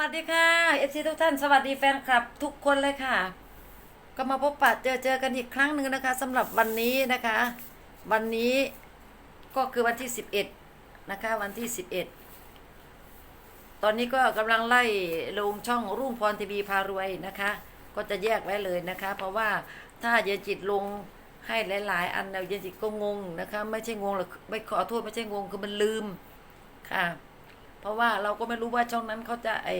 สวัสดีค่ะเอฟซีทุกท่านสวัสดีแฟนคลับทุกคนเลยค่ะ ก็มาพบปะเจอเจอกันอีกครั้งหนึ่งนะคะสำหรับวันนี้นะคะ วันนี้ก็คือวันที่สิบเอ็ดนะคะวันที่สิบเอ็ดตอนนี้ก็กำลังไล่ลงช่องรุ่งพรทีวีพารวยนะคะ ก็จะแยกไว้เลยนะคะ เพราะว่าถ้าเยนจิตลงให้หลาย ๆ อันแล้วเยนจิตก็งงนะคะ ไม่ใช่งงหรอกไม่ขอโทษไม่ใช่งงคือมันลืมค่ะ เพราะว่าเราก็ไม่รู้ว่าช่องนั้นเขาจะไอ้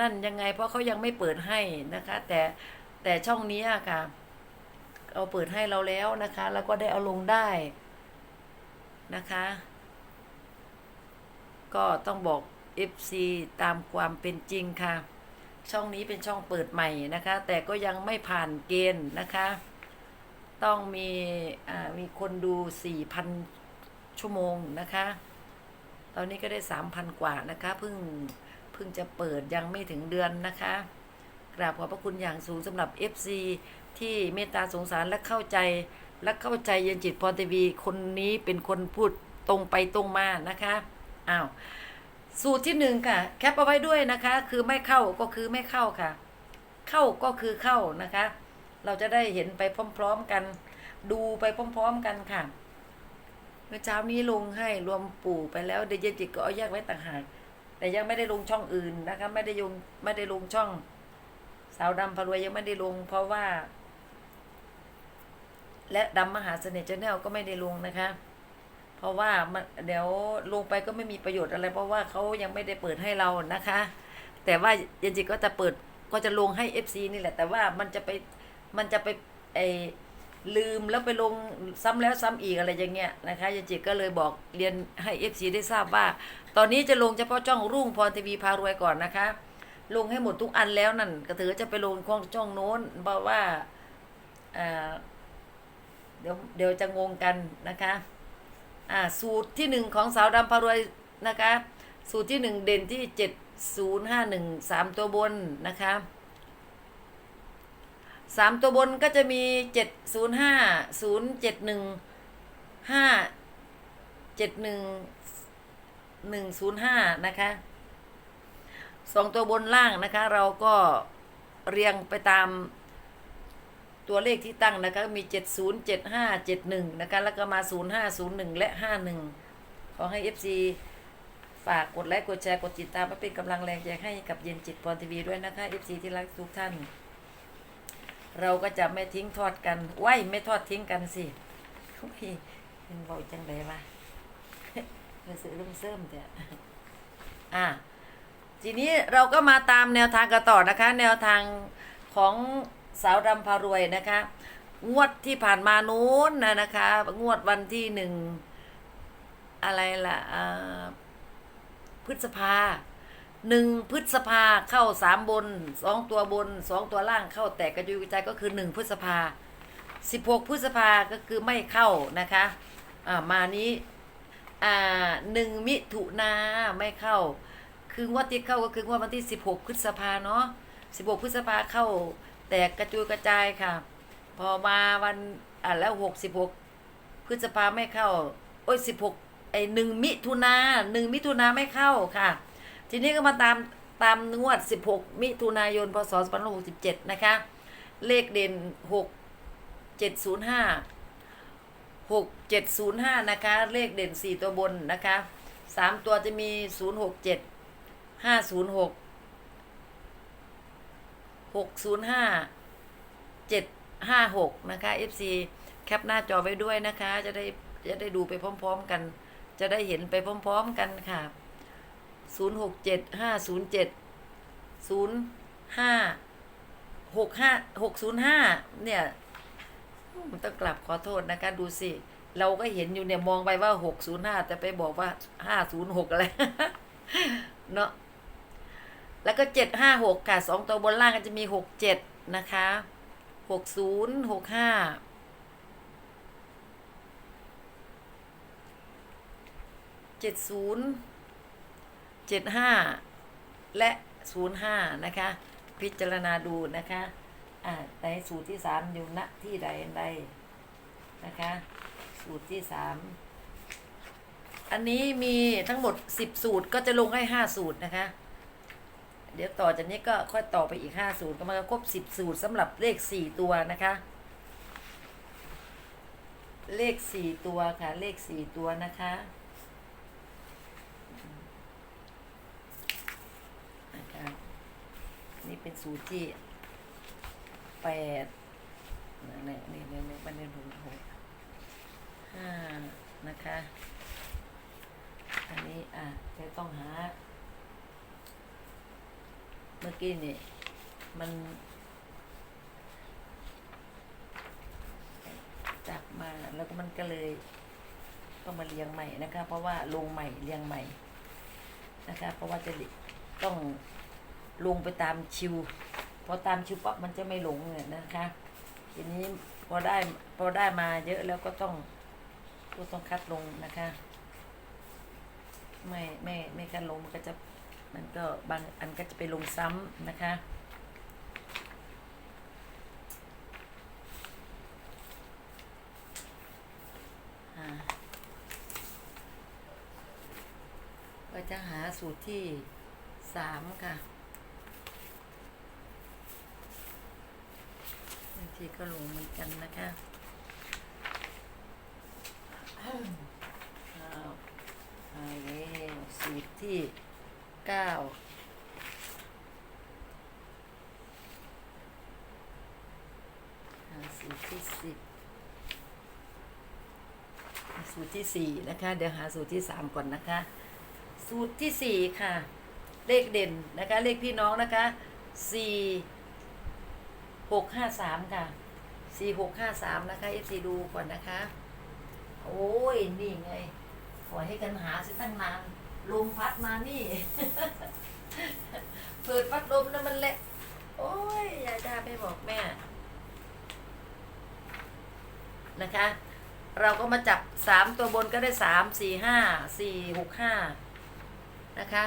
นั่นยังไง เพราะเขายังไม่เปิดให้นะคะ แต่แต่ช่องนี้ค่ะเอาเปิดให้เราแล้วนะคะ แล้วก็ได้เอาลงได้นะคะ ก็ต้องบอก FC ตามความเป็นจริงค่ะ ช่องนี้เป็นช่องเปิดใหม่นะคะ แต่ก็ยังไม่ผ่านเกณฑ์นะคะ ต้องมีอ่ามีคนดู 4,000 ชั่วโมงนะคะ อนนี้ก็ได้สามพันกว่านะคะเพิ่งเพิ่งจะเปิดยังไม่ถึงเดือนนะคะ กราบขอบพระคุณอย่างสูงสำหรับ FC ที่เมตตาสงสารและเข้าใจและเข้าใจเย็นจิตพรทีวี คนนี้เป็นคนพูดตรงไปตรงมานะคะอ้าวสูตรที่หนึ่งค่ะ แคปเอาไว้ด้วยนะคะ คือไม่เข้าก็คือไม่เข้าค่ะ เข้าก็คือเข้านะคะ เราจะได้เห็นไปพร้อม ๆกัน ดูไปพร้อม ๆ กันค่ะ เมื่อเช้านี้ลงให้รวมปู่ไปแล้วเดยวเยนจิตก็เอาแยกไว้ต่างหากแต่ยังไม่ได้ลงช่องอื่นนะคะ ไม่ได้ลงไม่ได้ลงช่อง สาวดำพารวยยังไม่ได้ลง เพราะว่า และดำมหาเสน่ห์ชาแนลก็ไม่ได้ลงนะคะ เพราะว่ามันเดี๋ยวลงไปก็ไม่มีประโยชน์อะไร เพราะว่าเขายังไม่ได้เปิดให้เรานะคะ แต่ว่าเย็นจิตก็จะเปิดก็จะลงให้ FC นี่แหละ แต่ว่ามันจะไปมันจะไปไอ ลืมแล้วไปลงซ้ำแล้วซ้ำอีกอะไรอย่างเงี้ยนะคะยายจิตก็เลยบอกเรียนให้เอฟซีได้ทราบว่า ตอนนี้จะลงเฉพาะช่องรุ่งพรทีวีพารวยก่อนนะคะ ลงให้หมดทุกอันแล้วนั่นก็ถือจะไปลงของช่องโน้นเพราะว่าอ่าเดี๋ยวเดี๋ยวจะงงกันนะคะอ่าสูตรที่หนึ่งของสาวดำพารวยนะคะ สูตรที่หนึ่งเด่นที่เจ็ดศูนย์ห้าหนึ่งสามตัวบนนะคะ สามตัวบนก็จะมีเจ็ดศูนย์ห้าศูนย์เจ็ดหนึ่งห้าเจ็ดหนึ่งหนึ่งศูนย์ห้านะคะสองตัวบนล่างนะคะ เราก็เรียงไปตามตัวเลขที่ตั้งนะคะมีเจ็ดศูนย์เจ็ดห้าเจ็ดหนึ่งนะคะ แล้วก็มาศูนย์ห้าศูนย์หนึ่งและห้าหนึ่งขอให้ FC ฝากกดไลค์ กดแชร์ กดติดตามเพื่อเป็นกำลังแรงใจให้กับเย็นจิตพรทีวีด้วยนะคะ FC ที่รักทุกท่าน เราก็จะไม่ทิ้งทอดกันไหวไม่ทอดทิ้งกันสิพี่เป็นบอกจังเลยวะมาซื้อลุ่มเสริมแต่อะทีนี้เราก็มาตามแนวทางกันต่อนะคะ แนวทางของสาวดำพารวยนะคะ งวดที่ผ่านมานู้นนะนะคะ งวดวันที่หนึ่งอะไรล่ะพฤษภา หนึ่งพฤษภาเข้าสามบนสองตัวบนสองตัวล่างเข้าแตกกระจุยกระจายก็คือหนึ่งพฤษภาสิบหกพฤษภาก็คือไม่เข้านะคะอ่ามานี้อ่าหนึ่งมิถุนาไม่เข้า คืองวดที่เข้าก็คืองวดวันที่สิบหกพฤษภาเนาะสิบหกพฤษภาเข้า แตกกระจุยกระจายค่ะ พอมาวันอ่าแล้วหกสิบหกพฤษภาไม่เข้า โอ้ยสิบหกไอหนึ่งมิถุนาหนึ่งมิถุนาไม่เข้าค่ะ ทีนี้ก็มาตามตามงวด 16 มิถุนายน พศ 2567 นะคะ เลขเด่น 6705 6705 นะคะ เลขเด่น 4 ตัวบนนะคะ 3 ตัวจะมี 067 506 605 756 นะคะ FC แคปหน้าจอไว้ด้วยนะคะ จะได้จะได้ดูไปพร้อม ๆ กัน จะได้เห็นไปพร้อม ๆ กันค่ะ ศูนย์หกเจ็ดห้าศูนย์เจ็ดศูนย์ห้าหกห้าหกศูนย์ห้าเนี่ยมันต้องกลับขอโทษนะคะดูสิ เราก็เห็นอยู่เนี่ยมองไปว่าหกศูนย์ห้าแต่ไปบอกว่าห้าศูนย์หกอะไร เนาะแล้วก็เจ็ดห้าหกค่ะสองตัวบนล่างก็จะมีหกเจ็ดนะคะหกศูนย์หกห้าเจ็ดศูนย์ เจ็ดห้าและศูนย์ห้านะคะ พิจารณาดูนะคะอ่าในสูตรที่สามอยู่ณที่ใดใดนะคะ สูตรที่สามอันนี้มีทั้งหมดสิบสูตรก็จะลงให้ห้าสูตรนะคะ เดี๋ยวต่อจากนี้ก็ค่อยต่อไปอีกห้าสูตรก็มันก็ครบสิบสูตรสำหรับเลขสี่ตัวนะคะเลขสี่ตัวค่ะ เลขสี่ตัวนะคะ นี่เป็นสูตรที่แปดนี่นี่นี่นี่มันเป็นหกหกห้านะคะ อันนี้อะจะต้องหา เมื่อกี้นี่มันจับมาแล้วก็มันก็เลยต้องมาเรียงใหม่นะคะ เพราะว่าลงใหม่เรียงใหม่นะคะ เพราะว่าจะต้อง ลงไปตามชิวพอตามชิวปั๊บมันจะไม่หลงเนี่ยนะคะ ทีนี้พอได้พอได้มาเยอะแล้วก็ต้องก็ต้องคัดลงนะคะ ไม่ไม่ไม่คัดลงมันก็จะมันก็บางอันก็จะไปลงซ้ำนะคะอ่าก็จะหาสูตรที่สามค่ะบาง ทีก็ลงเหมือนกันนะคะอ้าเอาแล้วสูตรที่เก้าหาสูตรที่สิบสูตรที่สี่นะคะ เดี๋ยวหาสูตรที่สามก่อนนะคะ สูตรที่สี่ค่ะ เลขเด่นนะคะ เลขพี่น้องนะคะสี่ หกห้าสามค่ะสี่หกห้าสามนะคะเอฟซีดูก่อนนะคะ โอ้ย นี่ไงปล่อให้กันหาสิตั้งนานลมพัดมานี่ เปิดพัดลมแล้วมันเละโอ้ยยายดาไปบอกแม่ นะคะ เราก็มาจับสามตัวบนก็ได้สามสี่ห้าสี่หกห้านะคะ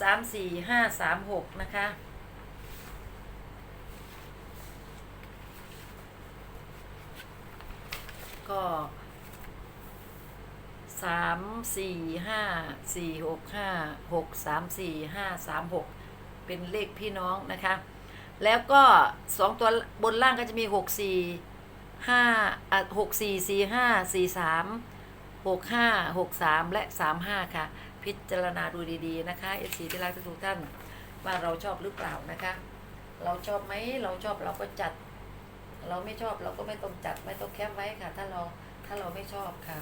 สามสี่ห้าสามหกนะคะ ก็สามสี่ห้าสี่หกห้าหกสามสี่ห้าสามหกเป็นเลขพี่น้องนะคะ แล้วก็สองตัวบนล่างก็จะมีหกสี่ห้าอะหกสี่สี่ห้าสี่สาม หกห้าหกสามและสามห้าค่ะ พิจารณาดูดีๆนะคะเอฟซีที่รักทุกท่านว่าเราชอบหรือเปล่านะคะ เราชอบไหมเราชอบเราก็จัด เราไม่ชอบเราก็ไม่ต้องจัดไม่ต้องแคปไว้ค่ะ ถ้าเราถ้าเราไม่ชอบค่ะ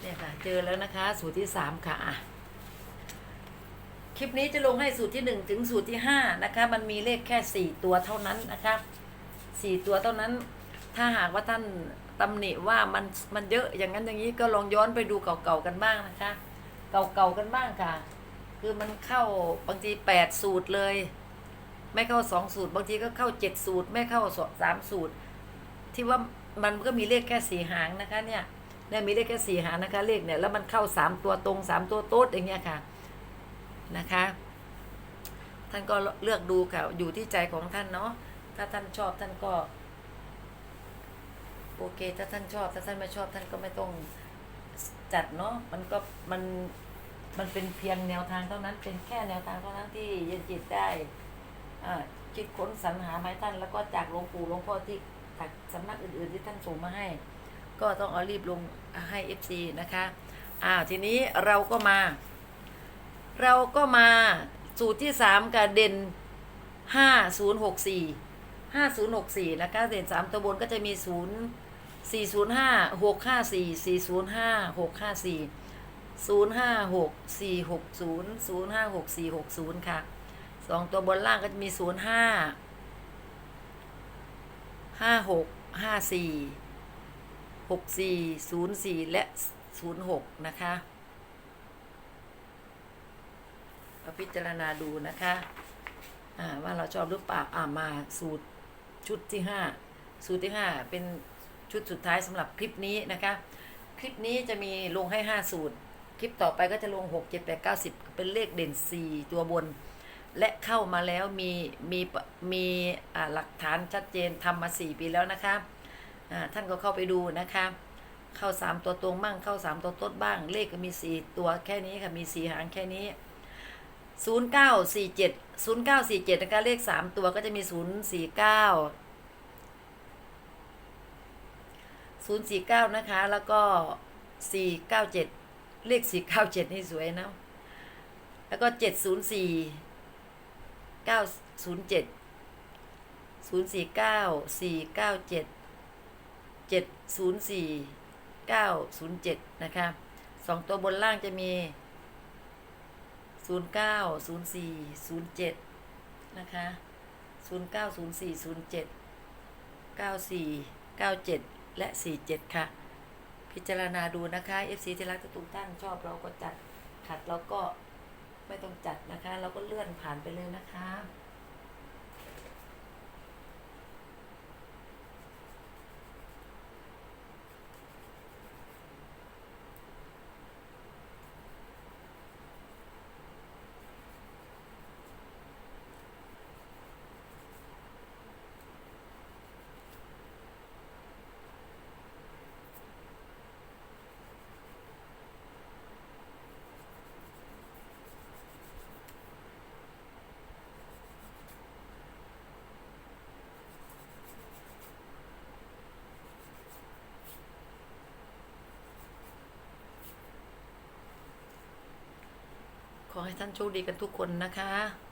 เนี่ยค่ะ เจอแล้วนะคะ สูตรที่สามค่ะ คลิปนี้จะลงให้สูตรที่หนึ่งถึงสูตรที่ห้านะคะ มันมีเลขแค่สี่ตัวเท่านั้นนะคะสี่ตัวเท่านั้น ถ้าหากว่าท่านตำหนิว่ามันมันเยอะอย่างนั้นอย่างนี้ก็ลองย้อนไปดูเก่าๆกันบ้างนะคะ เก่าๆกันบ้างค่ะ คือมันเข้าบางทีแปดสูตรเลย ไม่เข้าสองสูตร บางทีก็เข้าเจ็ดสูตร ไม่เข้าสามสูตร ที่ว่ามันก็มีเลขแค่สี่หางนะคะเนี่ยเนี่ยมีเลขแค่สี่หางนะคะเลขเนี่ยแล้วมันเข้าสามตัวตรงสามตัวโต๊ดอย่างเงี้ยค่ะ นะคะ ท่านก็เลือกดูค่ะ อยู่ที่ใจของท่านเนาะ ถ้าท่านชอบท่านก็ โอเค ถ้าท่านชอบ ถ้าท่านไม่ชอบท่านก็ไม่ต้องจัดเนาะ มันก็มันมันเป็นเพียงแนวทางเท่านั้น เป็นแค่แนวทางเท่านั้นที่เย็นจิตได้อ่าคิดค้นสรรหามาให้ท่าน แล้วก็จากหลวงปู่หลวงพ่อที่จากสำนักอื่นๆที่ท่านส่งมาให้ ก็ต้องเอารีบลงให้เอฟซีนะคะอ้าทีนี้เราก็มา เราก็มาสูตรที่สามกับเด่นห้าศูนย์หกสี่ห้าศูนย์หกสี่นะคะเด่นสามตัวบนก็จะมีศูนย์สี่ศูนย์ห้าหกห้าสี่สี่ศูนย์ห้าหกห้าสี่ศูนย์ห้าหกสี่หกศูนย์ศูนย์ห้าหกสี่หกศูนย์ค่ะสองตัวบนล่างก็จะมีศูนย์ห้าห้าหกห้าสี่หกสี่ศูนย์สี่และศูนย์หกนะคะ ก็พิจารณาดูนะคะอ่าว่าเราชอบหรือเปล่าอ่ามาสูตรชุดที่ห้าสูตรที่ห้าเป็นชุดสุดท้ายสำหรับคลิปนี้นะคะ คลิปนี้จะมีลงให้ห้าสูตร คลิปต่อไปก็จะลงหกเจ็ดแปดเก้าสิบเป็นเลขเด่นสี่ตัวบน และเข้ามาแล้วมีมีมีหลักฐานชัดเจนทำมาสี่ปีแล้วนะคะท่านก็เข้าไปดูนะคะ เข้าสามตัวตรงบ้างเข้าสามตัวต้นบ้าง เลขก็มีสี่ตัวแค่นี้ค่ะมีสี่หางแค่นี้ ศูนย์เก้าสี่เจ็ดศูนย์เก้าสี่เจ็ดนะคะเลขสามตัวก็จะมีศูนย์สี่เก้าศูนย์สี่เก้านะคะ แล้วก็สี่เก้าเจ็ดเลขสี่เก้าเจ็ดนี่สวยนะ แล้วก็เจ็ดศูนย์สี่เก้าศูนย์เจ็ดศูนย์สี่เก้าสี่เก้าเจ็ดเจ็ดศูนย์สี่เก้าศูนย์เจ็ดนะคะสองตัวบนล่างจะมี ศูนย์เก้าศูนย์สี่ศูนย์เจ็ดนะคะศูนย์เก้าศูนย์สี่ศูนย์เจ็ดเก้าสี่เก้าเจ็ดและสี่เจ็ดค่ะ พิจารณาดูนะคะ FC ที่รักตุ้งตั้งชอบเราก็จัดขัดเราก็ไม่ต้องจัดนะคะ เราก็เลื่อนผ่านไปเลยนะคะ ให้ท่านโชคดีกันทุกคนนะคะ